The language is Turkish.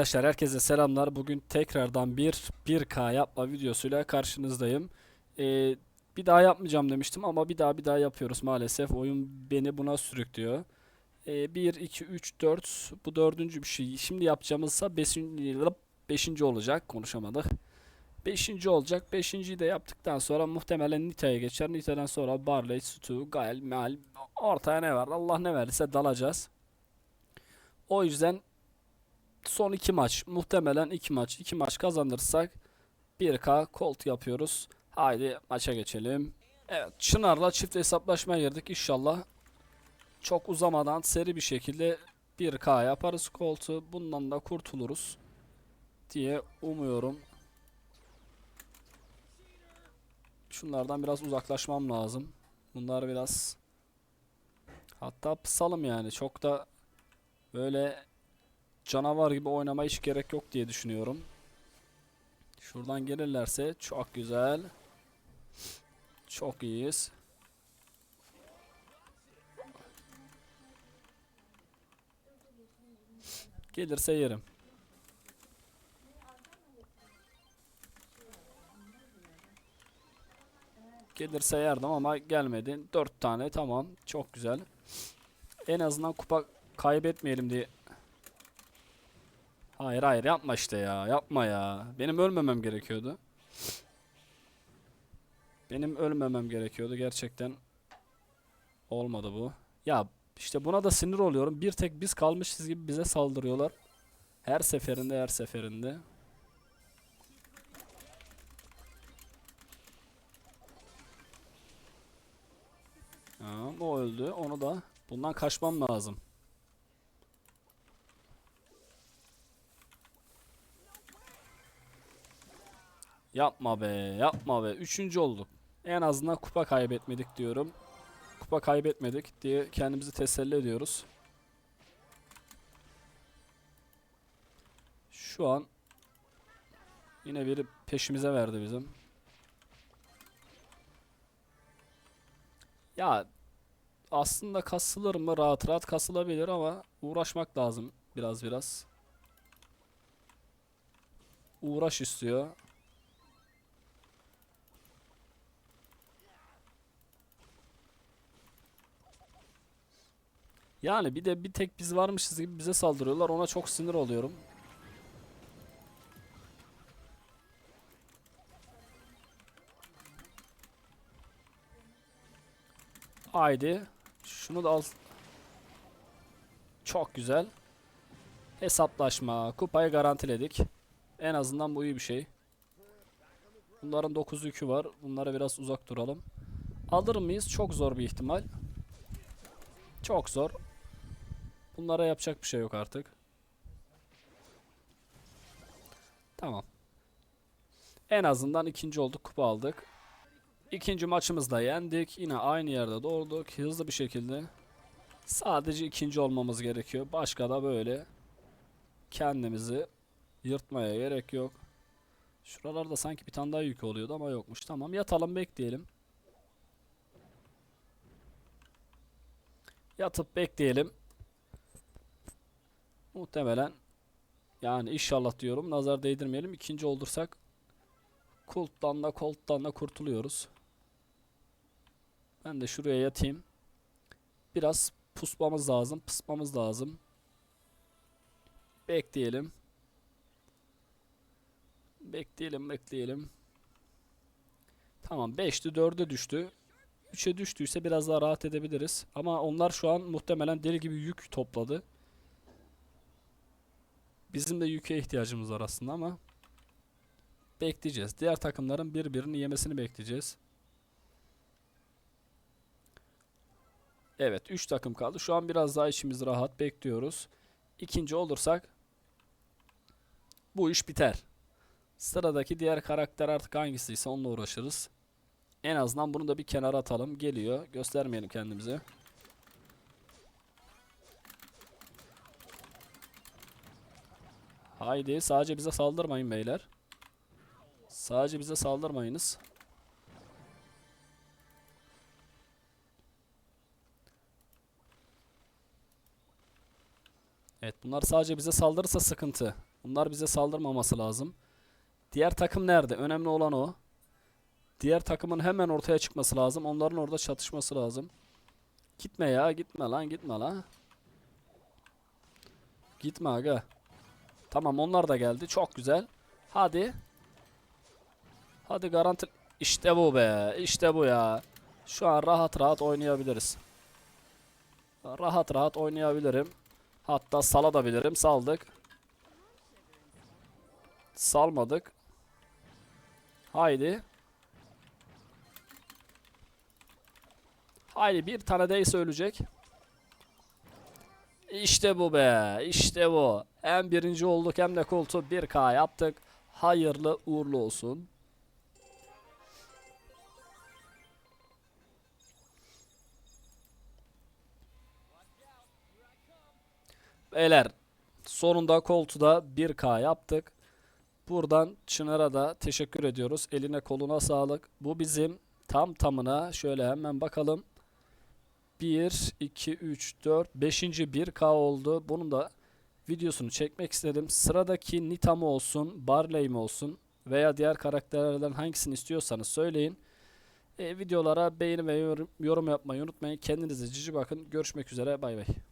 Arkadaşlar herkese selamlar. Bugün tekrardan bir 1K yapma videosuyla karşınızdayım. Ee, bir daha yapmayacağım demiştim ama bir daha bir daha yapıyoruz maalesef. Oyun beni buna sürüklüyor. Ee, 1, 2, 3, 4 bu dördüncü bir şey. Şimdi yapacağımızsa 5. 5. olacak. Konuşamadık. 5. olacak. 5.yi de yaptıktan sonra muhtemelen Nita'ya geçer. Nita'dan sonra Barley, Stu, Gael, Meal ortaya ne var? Allah ne verirse dalacağız. O yüzden son iki maç muhtemelen iki maç iki maç kazanırsak 1K Colt yapıyoruz. Haydi maça geçelim. Evet Çınar'la çift hesaplaşmaya girdik inşallah. Çok uzamadan seri bir şekilde 1K yaparız Colt'u. Bundan da kurtuluruz diye umuyorum. Şunlardan biraz uzaklaşmam lazım. Bunlar biraz hatta pısalım yani. Çok da böyle canavar gibi oynamaya hiç gerek yok diye düşünüyorum. Şuradan gelirlerse çok güzel. Çok iyiyiz. Gelirse yerim. Gelirse yerdim ama gelmedi. 4 tane tamam. Çok güzel. En azından kupa kaybetmeyelim diye Hayır hayır yapma işte ya. Yapma ya. Benim ölmemem gerekiyordu. Benim ölmemem gerekiyordu gerçekten. Olmadı bu. Ya işte buna da sinir oluyorum. Bir tek biz kalmışız gibi bize saldırıyorlar. Her seferinde her seferinde. Ha, o öldü. Onu da bundan kaçmam lazım. Yapma be, yapma be. Üçüncü olduk. En azından kupa kaybetmedik diyorum. Kupa kaybetmedik diye kendimizi teselli ediyoruz. Şu an yine biri peşimize verdi bizim. Ya aslında kasılır mı? Rahat rahat kasılabilir ama uğraşmak lazım biraz biraz. Uğraş istiyor. Yani bir de bir tek biz varmışız gibi bize saldırıyorlar. Ona çok sinir oluyorum. Haydi. Şunu da al. Çok güzel. Hesaplaşma. Kupayı garantiledik. En azından bu iyi bir şey. Bunların 9 yükü var. Bunlara biraz uzak duralım. Alır mıyız? Çok zor bir ihtimal. Çok zor. Bunlara yapacak bir şey yok artık. Tamam. En azından ikinci olduk, kupa aldık. İkinci maçımızda yendik. Yine aynı yerde doğduk. Hızlı bir şekilde. Sadece ikinci olmamız gerekiyor. Başka da böyle kendimizi yırtmaya gerek yok. Şuralarda sanki bir tane daha yük oluyordu ama yokmuş. Tamam yatalım bekleyelim. Yatıp bekleyelim. Muhtemelen yani inşallah diyorum nazar değdirmeyelim. İkinci olursak Kult'tan da Colt'tan da kurtuluyoruz. Ben de şuraya yatayım. Biraz pusmamız lazım. Pısmamız lazım. Bekleyelim. Bekleyelim bekleyelim. Tamam 5'ti 4'e düştü. 3'e düştüyse biraz daha rahat edebiliriz. Ama onlar şu an muhtemelen deli gibi yük topladı. Bizim de yüke ihtiyacımız var aslında ama bekleyeceğiz. Diğer takımların birbirini yemesini bekleyeceğiz. Evet 3 takım kaldı. Şu an biraz daha içimiz rahat bekliyoruz. İkinci olursak bu iş biter. Sıradaki diğer karakter artık hangisiyse onunla uğraşırız. En azından bunu da bir kenara atalım. Geliyor. Göstermeyelim kendimize. Haydi sadece bize saldırmayın beyler. Sadece bize saldırmayınız. Evet bunlar sadece bize saldırırsa sıkıntı. Bunlar bize saldırmaması lazım. Diğer takım nerede? Önemli olan o. Diğer takımın hemen ortaya çıkması lazım. Onların orada çatışması lazım. Gitme ya, gitme lan, gitme lan. Gitme aga. Tamam onlar da geldi. Çok güzel. Hadi. Hadi garanti. İşte bu be. İşte bu ya. Şu an rahat rahat oynayabiliriz. Rahat rahat oynayabilirim. Hatta salabilirim. Saldık. Salmadık. Haydi. Haydi bir tane değilse ölecek. İşte bu be. İşte bu. Hem birinci olduk hem de koltuğu 1K yaptık. Hayırlı uğurlu olsun. Beyler sonunda koltuğda 1K yaptık. Buradan Çınar'a da teşekkür ediyoruz. Eline koluna sağlık. Bu bizim tam tamına şöyle hemen bakalım. 1, 2, 3, 4, 5. 1K oldu. Bunun da videosunu çekmek istedim. Sıradaki Nita mı olsun, Barley mi olsun veya diğer karakterlerden hangisini istiyorsanız söyleyin. E, videolara beğeni ve yorum, yorum yapmayı unutmayın. Kendinize cici bakın. Görüşmek üzere. Bay bay.